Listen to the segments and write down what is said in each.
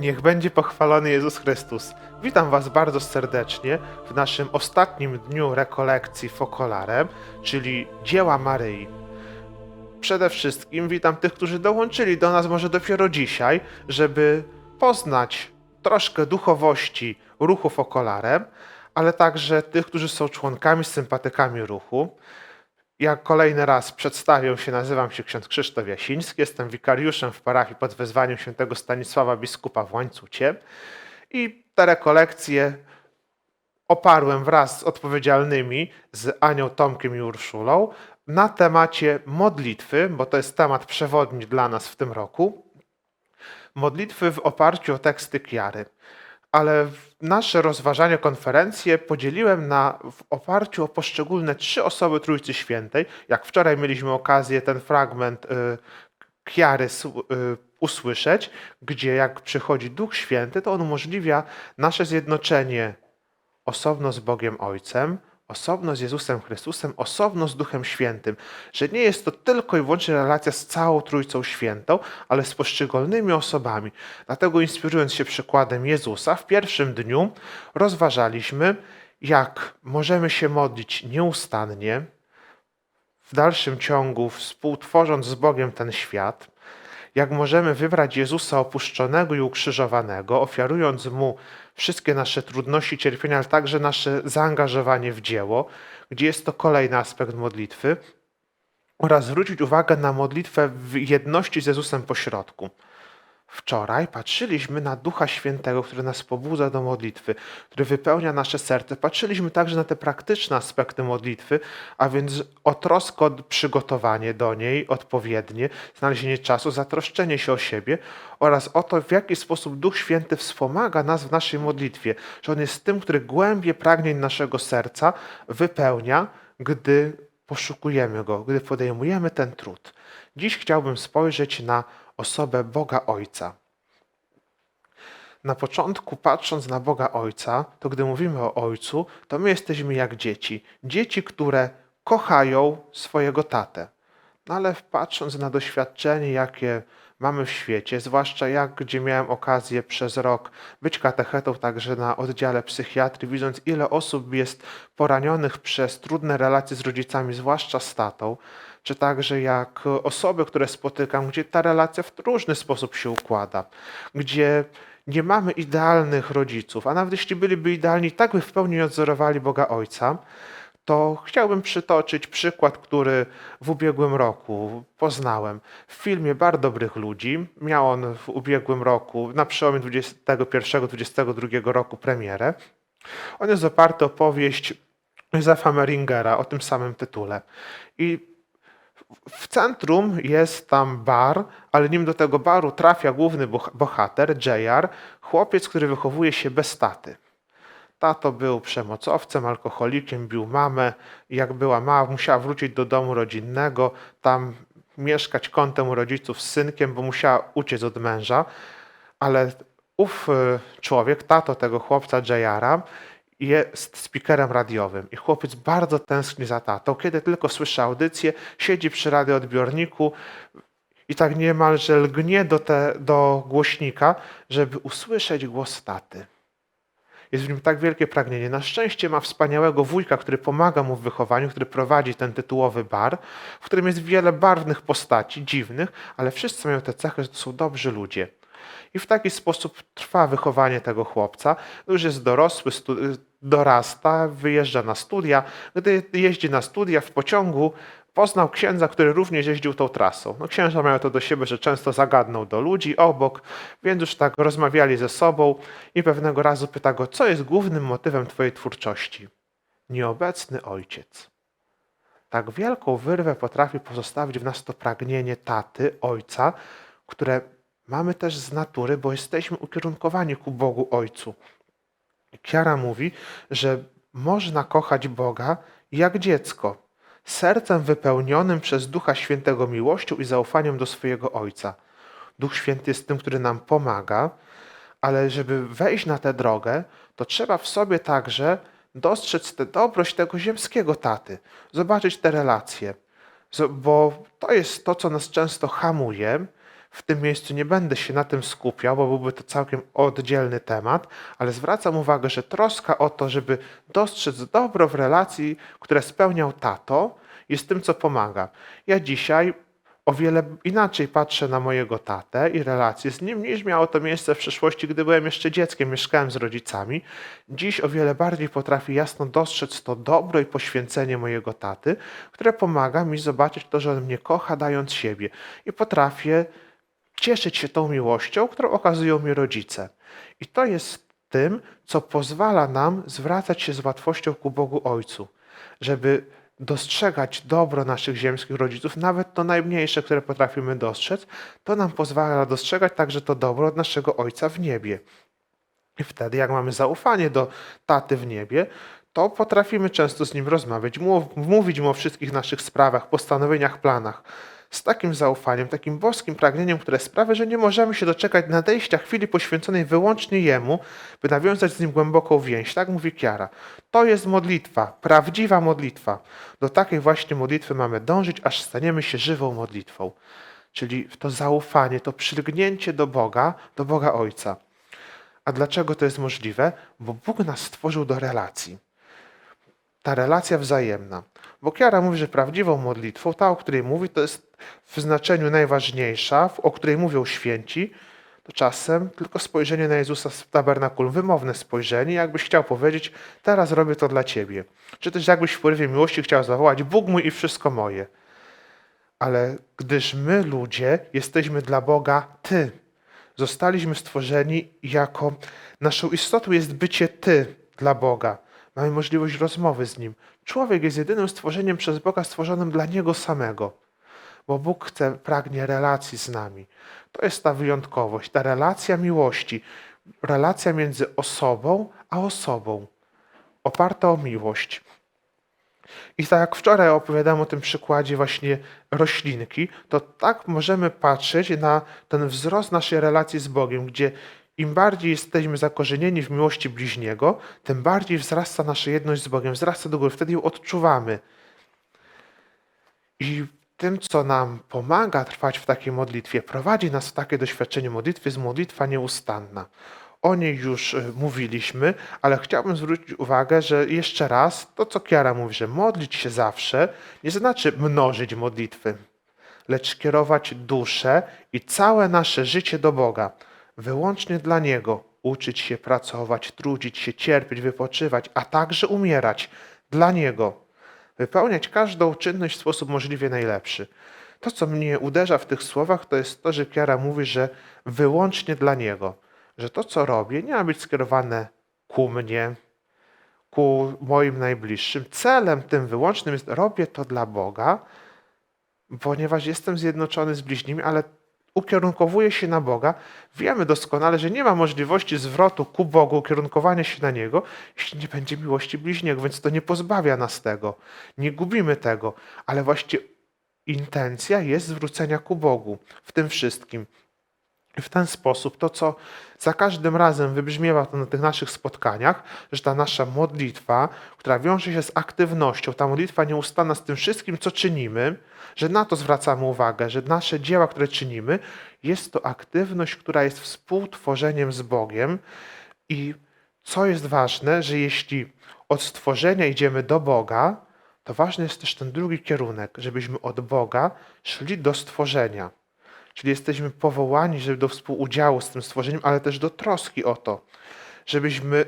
Niech będzie pochwalony Jezus Chrystus. Witam Was bardzo serdecznie w naszym ostatnim dniu rekolekcji Fokolarem, czyli dzieła Maryi. Przede wszystkim witam tych, którzy dołączyli do nas może dopiero dzisiaj, żeby poznać troszkę duchowości ruchu Fokolarem, ale także tych, którzy są członkami, sympatykami ruchu. Ja kolejny raz przedstawię się, nazywam się ksiądz Krzysztof Jasiński, jestem wikariuszem w parafii pod wezwaniem świętego Stanisława biskupa w Łańcucie i te rekolekcje oparłem wraz z odpowiedzialnymi, z Anią Tomkiem i Urszulą na temacie modlitwy, bo to jest temat przewodni dla nas w tym roku. Modlitwy w oparciu o teksty Kiary. Ale nasze rozważania, konferencje podzieliłem na w oparciu o poszczególne trzy osoby Trójcy Świętej. Jak wczoraj mieliśmy okazję ten fragment y, Kiary y, usłyszeć, gdzie jak przychodzi Duch Święty, to on umożliwia nasze zjednoczenie osobno z Bogiem Ojcem, osobno z Jezusem Chrystusem, osobno z Duchem Świętym. Że nie jest to tylko i wyłącznie relacja z całą Trójcą Świętą, ale z poszczególnymi osobami. Dlatego inspirując się przykładem Jezusa, w pierwszym dniu rozważaliśmy, jak możemy się modlić nieustannie, w dalszym ciągu współtworząc z Bogiem ten świat, jak możemy wybrać Jezusa opuszczonego i ukrzyżowanego, ofiarując Mu wszystkie nasze trudności, cierpienia, ale także nasze zaangażowanie w dzieło, gdzie jest to kolejny aspekt modlitwy, oraz zwrócić uwagę na modlitwę w jedności z Jezusem pośrodku. Wczoraj patrzyliśmy na Ducha Świętego, który nas pobudza do modlitwy, który wypełnia nasze serce. Patrzyliśmy także na te praktyczne aspekty modlitwy, a więc o troskę, o przygotowanie do niej odpowiednie, znalezienie czasu, zatroszczenie się o siebie oraz o to, w jaki sposób Duch Święty wspomaga nas w naszej modlitwie, że On jest tym, który głębie pragnień naszego serca wypełnia, gdy poszukujemy Go, gdy podejmujemy ten trud. Dziś chciałbym spojrzeć na osobę Boga Ojca. Na początku, patrząc na Boga Ojca, to gdy mówimy o Ojcu, to my jesteśmy jak dzieci. Dzieci, które kochają swojego tatę. No ale patrząc na doświadczenie, jakie mamy w świecie, zwłaszcza jak gdzie miałem okazję przez rok być katechetą także na oddziale psychiatrii, widząc ile osób jest poranionych przez trudne relacje z rodzicami, zwłaszcza z tatą, czy także jak osoby, które spotykam, gdzie ta relacja w różny sposób się układa, gdzie nie mamy idealnych rodziców, a nawet jeśli byliby idealni, tak by w pełni nie odzorowali Boga Ojca, to chciałbym przytoczyć przykład, który w ubiegłym roku poznałem. W filmie Bar Dobrych Ludzi miał on w ubiegłym roku, na przełomie 21-22 roku premierę. On jest oparty o powieść Józefa Meringera o tym samym tytule. I w centrum jest tam bar, ale nim do tego baru trafia główny boh- bohater, JR, chłopiec, który wychowuje się bez taty. Tato był przemocowcem, alkoholikiem, bił mamę. Jak była mała, musiała wrócić do domu rodzinnego, tam mieszkać kątem u rodziców z synkiem, bo musiała uciec od męża. Ale ów y, człowiek, tato tego chłopca JR-a, jest speakerem radiowym i chłopiec bardzo tęskni za tatą. Kiedy tylko słyszy audycję, siedzi przy radioodbiorniku i tak niemalże lgnie do, te, do głośnika, żeby usłyszeć głos taty. Jest w nim tak wielkie pragnienie. Na szczęście ma wspaniałego wujka, który pomaga mu w wychowaniu, który prowadzi ten tytułowy bar, w którym jest wiele barwnych postaci, dziwnych, ale wszyscy mają tę cechę, że to są dobrzy ludzie. I w taki sposób trwa wychowanie tego chłopca. Już jest dorosły, dorasta, wyjeżdża na studia. Gdy jeździ na studia w pociągu, poznał księdza, który również jeździł tą trasą. No, księża mają to do siebie, że często zagadną do ludzi obok, więc już tak rozmawiali ze sobą i pewnego razu pyta go, co jest głównym motywem twojej twórczości? Nieobecny ojciec. Tak wielką wyrwę potrafi pozostawić w nas to pragnienie taty, ojca, które mamy też z natury, bo jesteśmy ukierunkowani ku Bogu Ojcu. Kiara mówi, że można kochać Boga jak dziecko, sercem wypełnionym przez Ducha Świętego miłością i zaufaniem do swojego Ojca. Duch Święty jest tym, który nam pomaga, ale żeby wejść na tę drogę, to trzeba w sobie także dostrzec tę dobrość tego ziemskiego taty, zobaczyć te relacje, bo to jest to, co nas często hamuje W tym miejscu nie będę się na tym skupiał, bo byłby to całkiem oddzielny temat, ale zwracam uwagę, że troska o to, żeby dostrzec dobro w relacji, które spełniał tato, jest tym, co pomaga. Ja dzisiaj o wiele inaczej patrzę na mojego tatę i relacje z nim, niż miało to miejsce w przeszłości, gdy byłem jeszcze dzieckiem, mieszkałem z rodzicami. Dziś o wiele bardziej potrafię jasno dostrzec to dobro i poświęcenie mojego taty, które pomaga mi zobaczyć to, że on mnie kocha, dając siebie. I potrafię cieszyć się tą miłością, którą okazują mi rodzice. I to jest tym, co pozwala nam zwracać się z łatwością ku Bogu Ojcu, żeby dostrzegać dobro naszych ziemskich rodziców, nawet to najmniejsze, które potrafimy dostrzec, to nam pozwala dostrzegać także to dobro od naszego Ojca w niebie. I wtedy, jak mamy zaufanie do taty w niebie, to potrafimy często z nim rozmawiać, mów- mówić mu o wszystkich naszych sprawach, postanowieniach, planach. Z takim zaufaniem, takim boskim pragnieniem, które sprawia, że nie możemy się doczekać nadejścia chwili poświęconej wyłącznie Jemu, by nawiązać z Nim głęboką więź. Tak mówi Kiara. To jest modlitwa, prawdziwa modlitwa. Do takiej właśnie modlitwy mamy dążyć, aż staniemy się żywą modlitwą. Czyli to zaufanie, to przylgnięcie do Boga, do Boga Ojca. A dlaczego to jest możliwe? Bo Bóg nas stworzył do relacji. Ta relacja wzajemna. Bo Kiara mówi, że prawdziwą modlitwą, ta, o której mówi, to jest w znaczeniu najważniejsza, o której mówią święci, to czasem tylko spojrzenie na Jezusa z tabernakulum, wymowne spojrzenie, jakbyś chciał powiedzieć, teraz robię to dla Ciebie. Czy też jakbyś w porywie miłości chciał zawołać, Bóg mój i wszystko moje. Ale gdyż my, ludzie, jesteśmy dla Boga Ty. Zostaliśmy stworzeni jako naszą istotą jest bycie Ty dla Boga. Mamy możliwość rozmowy z Nim. Człowiek jest jedynym stworzeniem przez Boga stworzonym dla Niego samego, bo Bóg chce, pragnie relacji z nami. To jest ta wyjątkowość, ta relacja miłości, relacja między osobą a osobą, oparta o miłość. I tak jak wczoraj opowiadałem o tym przykładzie właśnie roślinki, to tak możemy patrzeć na ten wzrost naszej relacji z Bogiem, gdzie im bardziej jesteśmy zakorzenieni w miłości bliźniego, tym bardziej wzrasta nasza jedność z Bogiem, wzrasta do góry, wtedy ją odczuwamy. I tym, co nam pomaga trwać w takiej modlitwie, prowadzi nas w takie doświadczenie modlitwy, jest modlitwa nieustanna. O niej już y, mówiliśmy, ale chciałbym zwrócić uwagę, że jeszcze raz to, co Kiara mówi, że modlić się zawsze, nie znaczy mnożyć modlitwy, lecz kierować duszę i całe nasze życie do Boga, wyłącznie dla Niego, uczyć się pracować, trudzić się, cierpieć, wypoczywać, a także umierać dla Niego wypełniać każdą czynność w sposób możliwie najlepszy. To, co mnie uderza w tych słowach, to jest to, że Kiara mówi, że wyłącznie dla Niego, że to, co robię, nie ma być skierowane ku mnie, ku moim najbliższym. Celem tym wyłącznym jest, robię to dla Boga, ponieważ jestem zjednoczony z bliźnimi, ale ukierunkowuję się na Boga. Wiemy doskonale, że nie ma możliwości zwrotu ku Bogu, ukierunkowania się na Niego, jeśli nie będzie miłości bliźniego, więc to nie pozbawia nas tego. Nie gubimy tego, ale właśnie intencja jest zwrócenia ku Bogu w tym wszystkim. W ten sposób to, co za każdym razem wybrzmiewa na tych naszych spotkaniach, że ta nasza modlitwa, która wiąże się z aktywnością, ta modlitwa nieustanna z tym wszystkim, co czynimy, że na to zwracamy uwagę, że nasze dzieła, które czynimy, jest to aktywność, która jest współtworzeniem z Bogiem. I co jest ważne, że jeśli od stworzenia idziemy do Boga, to ważny jest też ten drugi kierunek, żebyśmy od Boga szli do stworzenia. Czyli jesteśmy powołani żeby do współudziału z tym stworzeniem, ale też do troski o to, żebyśmy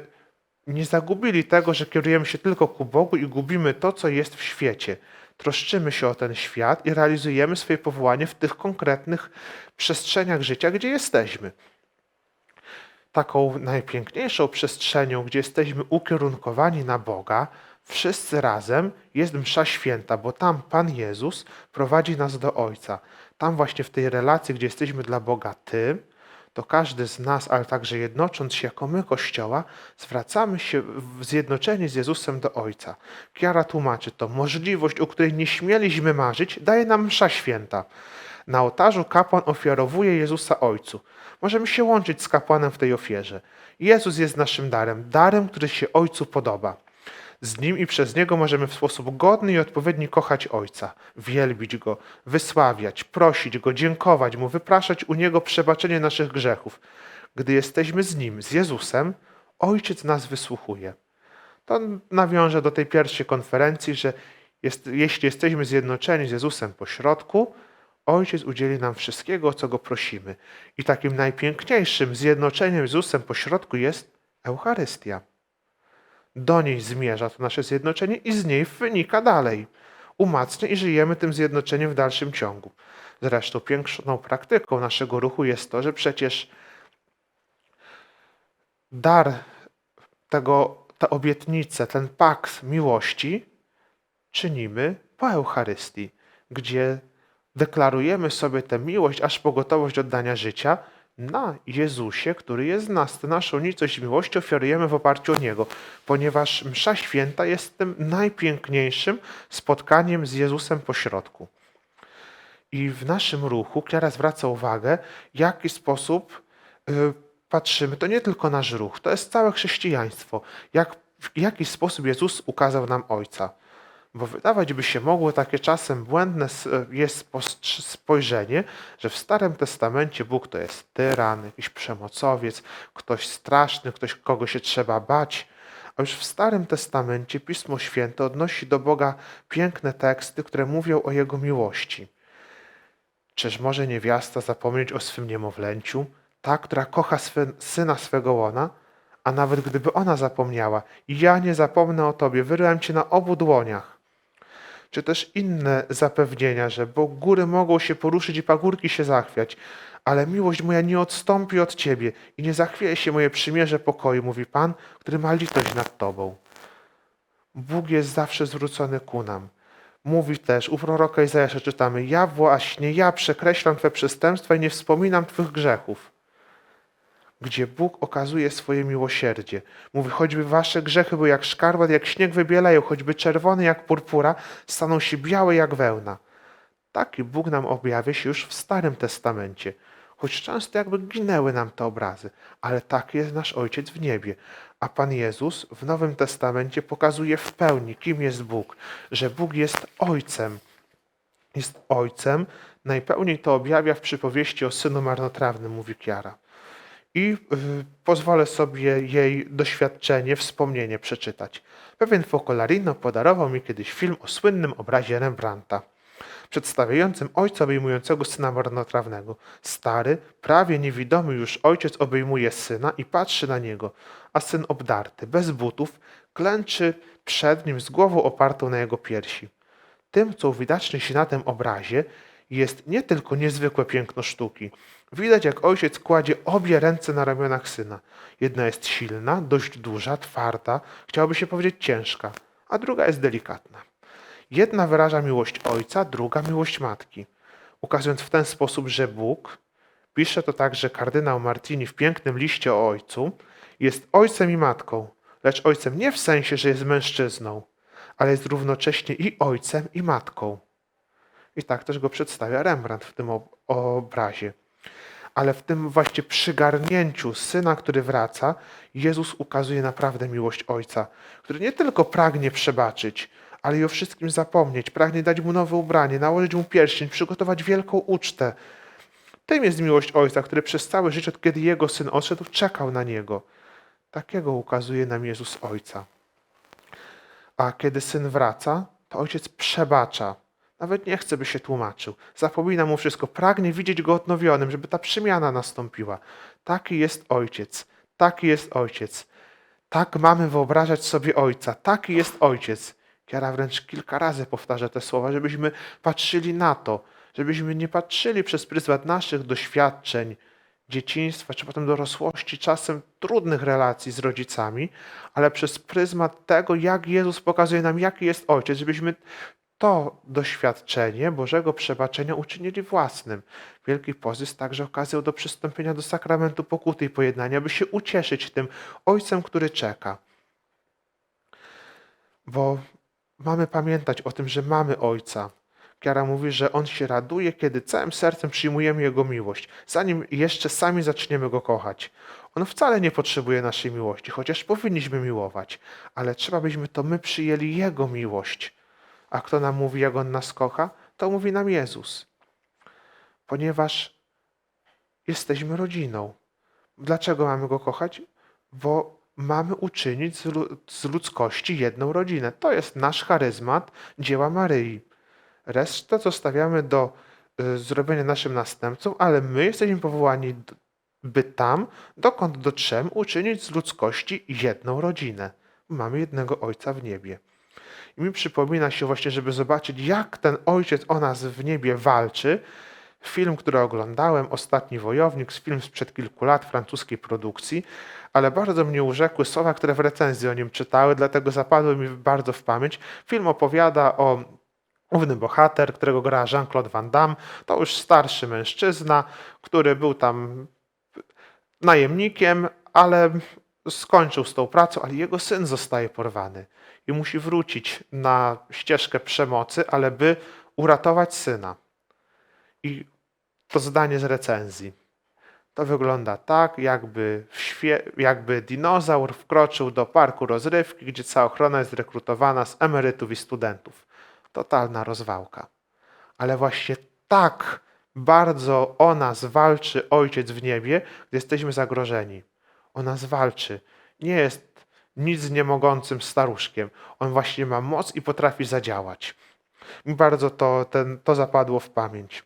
nie zagubili tego, że kierujemy się tylko ku Bogu i gubimy to, co jest w świecie. Troszczymy się o ten świat i realizujemy swoje powołanie w tych konkretnych przestrzeniach życia, gdzie jesteśmy. Taką najpiękniejszą przestrzenią, gdzie jesteśmy ukierunkowani na Boga, wszyscy razem jest Msza Święta, bo tam Pan Jezus prowadzi nas do Ojca. Tam właśnie w tej relacji, gdzie jesteśmy dla Boga tym, to każdy z nas, ale także jednocząc się jako my Kościoła, zwracamy się w zjednoczenie z Jezusem do Ojca. Kiara tłumaczy to. Możliwość, o której nie śmieliśmy marzyć, daje nam msza święta. Na ołtarzu kapłan ofiarowuje Jezusa Ojcu. Możemy się łączyć z kapłanem w tej ofierze. Jezus jest naszym darem, darem, który się Ojcu podoba. Z Nim i przez Niego możemy w sposób godny i odpowiedni kochać Ojca, wielbić Go, wysławiać, prosić Go, dziękować Mu, wypraszać u Niego przebaczenie naszych grzechów. Gdy jesteśmy z Nim, z Jezusem, Ojciec nas wysłuchuje. To nawiąże do tej pierwszej konferencji, że jest, jeśli jesteśmy zjednoczeni z Jezusem po środku, Ojciec udzieli nam wszystkiego, o co Go prosimy. I takim najpiękniejszym zjednoczeniem z Jezusem po środku jest Eucharystia. Do niej zmierza to nasze zjednoczenie i z niej wynika dalej. Umacnia i żyjemy tym zjednoczeniem w dalszym ciągu. Zresztą piękną praktyką naszego ruchu jest to, że przecież dar tego, tę obietnicę, ten pakt miłości czynimy po Eucharystii, gdzie deklarujemy sobie tę miłość, aż po gotowość oddania życia na Jezusie, który jest nas. Naszą nicość miłości ofiarujemy w oparciu o Niego, ponieważ Msza Święta jest tym najpiękniejszym spotkaniem z Jezusem po środku. I w naszym ruchu Klara zwraca uwagę, w jaki sposób y, patrzymy. To nie tylko nasz ruch, to jest całe chrześcijaństwo. Jak, w jaki sposób Jezus ukazał nam Ojca. Bo wydawać by się mogło takie czasem błędne jest spojrzenie, że w Starym Testamencie Bóg to jest tyran, jakiś przemocowiec, ktoś straszny, ktoś, kogo się trzeba bać. A już w Starym Testamencie Pismo Święte odnosi do Boga piękne teksty, które mówią o Jego miłości. Czyż może niewiasta zapomnieć o swym niemowlęciu, ta, która kocha swe, syna swego łona? A nawet gdyby ona zapomniała, ja nie zapomnę o tobie, wyryłem cię na obu dłoniach. Czy też inne zapewnienia, że bo góry mogą się poruszyć i pagórki się zachwiać, ale miłość moja nie odstąpi od ciebie i nie zachwieje się moje przymierze pokoju, mówi Pan, który ma litość nad tobą. Bóg jest zawsze zwrócony ku nam. Mówi też, u proroka Izajasza czytamy, ja właśnie, ja przekreślam Twe przestępstwa i nie wspominam Twych grzechów. Gdzie Bóg okazuje swoje miłosierdzie. Mówi, choćby Wasze grzechy były jak szkarłat, jak śnieg wybielają, choćby czerwone jak purpura, staną się białe jak wełna. Taki Bóg nam objawia się już w Starym Testamencie. Choć często jakby ginęły nam te obrazy, ale taki jest nasz Ojciec w niebie. A Pan Jezus w Nowym Testamencie pokazuje w pełni, kim jest Bóg, że Bóg jest Ojcem. Jest Ojcem, najpełniej to objawia w przypowieści o synu marnotrawnym, mówi Kiara. I y, pozwolę sobie jej doświadczenie, wspomnienie przeczytać. Pewien Focolarino podarował mi kiedyś film o słynnym obrazie Rembrandta przedstawiającym ojca obejmującego syna marnotrawnego. Stary, prawie niewidomy już ojciec obejmuje syna i patrzy na niego, a syn obdarty, bez butów, klęczy przed nim z głową opartą na jego piersi. Tym, co uwidaczni się na tym obrazie, jest nie tylko niezwykłe piękno sztuki. Widać, jak ojciec kładzie obie ręce na ramionach syna. Jedna jest silna, dość duża, twarda, chciałoby się powiedzieć ciężka, a druga jest delikatna. Jedna wyraża miłość ojca, druga miłość matki, ukazując w ten sposób, że Bóg, pisze to także kardynał Martini w pięknym liście o ojcu, jest ojcem i matką, lecz ojcem nie w sensie, że jest mężczyzną, ale jest równocześnie i ojcem, i matką. I tak też go przedstawia Rembrandt w tym ob- obrazie. Ale w tym właśnie przygarnięciu syna, który wraca, Jezus ukazuje naprawdę miłość Ojca, który nie tylko pragnie przebaczyć, ale i o wszystkim zapomnieć, pragnie dać mu nowe ubranie, nałożyć mu pierścień, przygotować wielką ucztę. Tym jest miłość Ojca, który przez całe życie, od kiedy Jego Syn odszedł, czekał na Niego. Takiego ukazuje nam Jezus Ojca. A kiedy Syn wraca, to Ojciec przebacza. Nawet nie chce, by się tłumaczył. Zapomina mu wszystko. Pragnie widzieć Go odnowionym, żeby ta przemiana nastąpiła. Taki jest Ojciec. Taki jest Ojciec. Tak mamy wyobrażać sobie Ojca. Taki jest Ojciec. Kiara wręcz kilka razy powtarza te słowa, żebyśmy patrzyli na to, żebyśmy nie patrzyli przez pryzmat naszych doświadczeń, dzieciństwa, czy potem dorosłości, czasem trudnych relacji z rodzicami, ale przez pryzmat tego, jak Jezus pokazuje nam, jaki jest Ojciec, żebyśmy to doświadczenie Bożego przebaczenia uczynili własnym. Wielki Post jest także okazją do przystąpienia do sakramentu pokuty i pojednania, by się ucieszyć tym Ojcem, który czeka. Bo mamy pamiętać o tym, że mamy Ojca. Kiara mówi, że on się raduje, kiedy całym sercem przyjmujemy jego miłość, zanim jeszcze sami zaczniemy go kochać. On wcale nie potrzebuje naszej miłości, chociaż powinniśmy miłować, ale trzeba byśmy to my przyjęli jego miłość. A kto nam mówi, jak on nas kocha? To mówi nam Jezus. Ponieważ jesteśmy rodziną. Dlaczego mamy go kochać? Bo mamy uczynić z, lu- z ludzkości jedną rodzinę. To jest nasz charyzmat dzieła Maryi. Resztę zostawiamy do y, zrobienia naszym następcom, ale my jesteśmy powołani, by tam, dokąd dotrzemy, uczynić z ludzkości jedną rodzinę. Mamy jednego Ojca w niebie. I mi przypomina się właśnie, żeby zobaczyć, jak ten Ojciec o nas w niebie walczy. Film, który oglądałem, Ostatni Wojownik, film sprzed kilku lat, francuskiej produkcji, ale bardzo mnie urzekły słowa, które w recenzji o nim czytały, dlatego zapadły mi bardzo w pamięć. Film opowiada o Główny bohater, którego gra Jean-Claude Van Damme, to już starszy mężczyzna, który był tam najemnikiem, ale skończył z tą pracą, ale jego syn zostaje porwany i musi wrócić na ścieżkę przemocy, ale by uratować syna. I to zdanie z recenzji. To wygląda tak, jakby, jakby dinozaur wkroczył do parku rozrywki, gdzie cała ochrona jest rekrutowana z emerytów i studentów. Totalna rozwałka. Ale właśnie tak bardzo o nas walczy Ojciec w niebie, gdy jesteśmy zagrożeni. O nas walczy. Nie jest nic niemogącym staruszkiem. On właśnie ma moc i potrafi zadziałać. Mi bardzo to, ten, to zapadło w pamięć.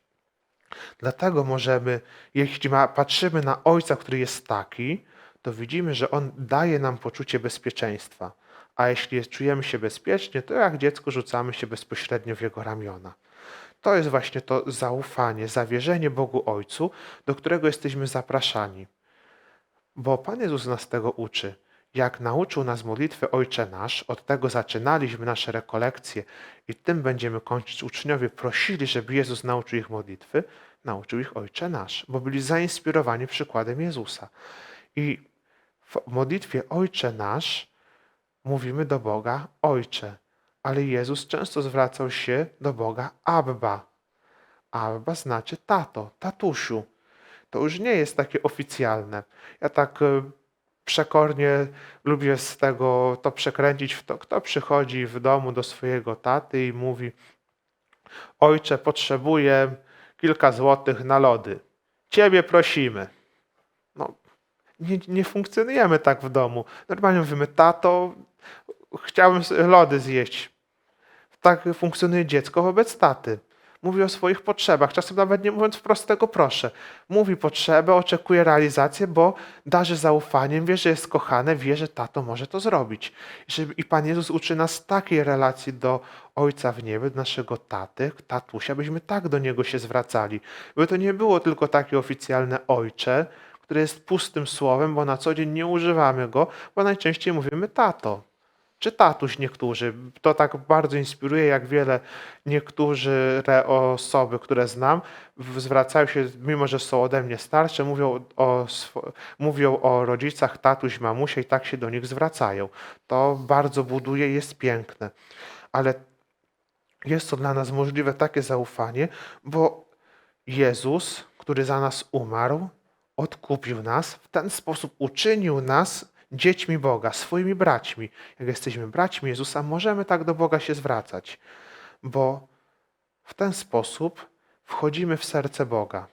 Dlatego możemy, jeśli ma, patrzymy na Ojca, który jest taki, to widzimy, że On daje nam poczucie bezpieczeństwa. A jeśli czujemy się bezpiecznie, to jak dziecko rzucamy się bezpośrednio w Jego ramiona. To jest właśnie to zaufanie, zawierzenie Bogu Ojcu, do którego jesteśmy zapraszani. Bo Pan Jezus nas tego uczy. Jak nauczył nas modlitwy Ojcze Nasz, od tego zaczynaliśmy nasze rekolekcje i tym będziemy kończyć. Uczniowie prosili, żeby Jezus nauczył ich modlitwy, nauczył ich Ojcze Nasz, bo byli zainspirowani przykładem Jezusa. I w modlitwie Ojcze Nasz mówimy do Boga Ojcze, ale Jezus często zwracał się do Boga Abba. Abba znaczy tato, tatusiu. To już nie jest takie oficjalne. Ja tak e, przekornie lubię z tego to przekręcić w to, kto przychodzi w domu do swojego taty i mówi Ojcze, potrzebuję kilka złotych na lody. Ciebie prosimy. No, nie, nie funkcjonujemy tak w domu. Normalnie mówimy, tato, chciałbym lody zjeść. Tak funkcjonuje dziecko wobec taty. Mówi o swoich potrzebach, czasem nawet nie mówiąc wprost tego proszę. Mówi potrzebę, oczekuje realizację, bo darzy zaufaniem, wie, że jest kochane, wie, że tato może to zrobić. I Pan Jezus uczy nas takiej relacji do Ojca w niebie, do naszego taty, tatusia, byśmy tak do Niego się zwracali. By to nie było tylko takie oficjalne Ojcze, które jest pustym słowem, bo na co dzień nie używamy go, bo najczęściej mówimy tato. Czy tatuś niektórzy. To tak bardzo inspiruje, jak wiele niektórzy osoby, które znam, zwracają się, mimo że są ode mnie starsze, mówią o, mówią o rodzicach, tatuś, mamusia i tak się do nich zwracają. To bardzo buduje jest piękne. Ale jest to dla nas możliwe takie zaufanie, bo Jezus, który za nas umarł, odkupił nas, w ten sposób uczynił nas dziećmi Boga, swoimi braćmi. Jak jesteśmy braćmi Jezusa, możemy tak do Boga się zwracać, bo w ten sposób wchodzimy w serce Boga.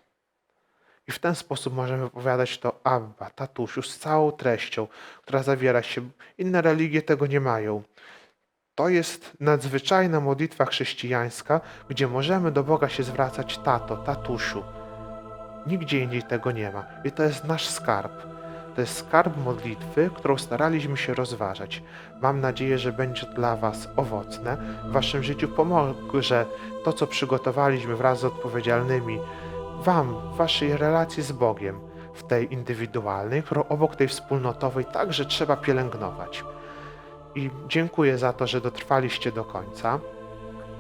I w ten sposób możemy opowiadać to Abba, tatusiu, z całą treścią, która zawiera się. Inne religie tego nie mają. To jest nadzwyczajna modlitwa chrześcijańska, gdzie możemy do Boga się zwracać tato, tatusiu. Nigdzie indziej tego nie ma. I to jest nasz skarb. To jest skarb modlitwy, którą staraliśmy się rozważać. Mam nadzieję, że będzie dla Was owocne. W Waszym życiu pomoże to, co przygotowaliśmy wraz z odpowiedzialnymi Wam, w Waszej relacji z Bogiem, w tej indywidualnej, którą obok tej wspólnotowej także trzeba pielęgnować. I dziękuję za to, że dotrwaliście do końca.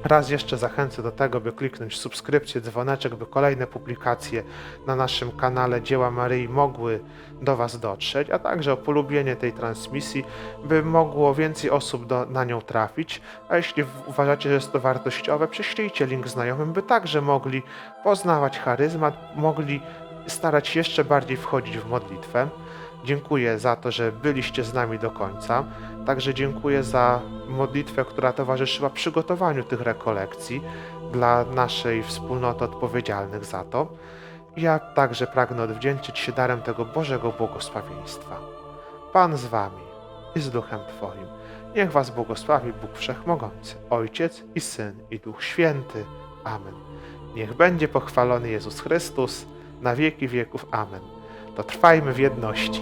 Raz jeszcze zachęcę do tego, by kliknąć subskrypcję, dzwoneczek, by kolejne publikacje na naszym kanale Dzieła Maryi mogły do Was dotrzeć, a także o polubienie tej transmisji, by mogło więcej osób do, na nią trafić. A jeśli uważacie, że jest to wartościowe, prześlijcie link znajomym, by także mogli poznawać charyzmat, mogli starać się jeszcze bardziej wchodzić w modlitwę. Dziękuję za to, że byliście z nami do końca. Także dziękuję za modlitwę, która towarzyszyła przygotowaniu tych rekolekcji dla naszej wspólnoty odpowiedzialnych za to. Ja także pragnę odwdzięczyć się darem tego Bożego błogosławieństwa. Pan z wami i z duchem Twoim. Niech was błogosławi Bóg Wszechmogący, Ojciec i Syn i Duch Święty. Amen. Niech będzie pochwalony Jezus Chrystus na wieki wieków. Amen. To trwajmy w jedności.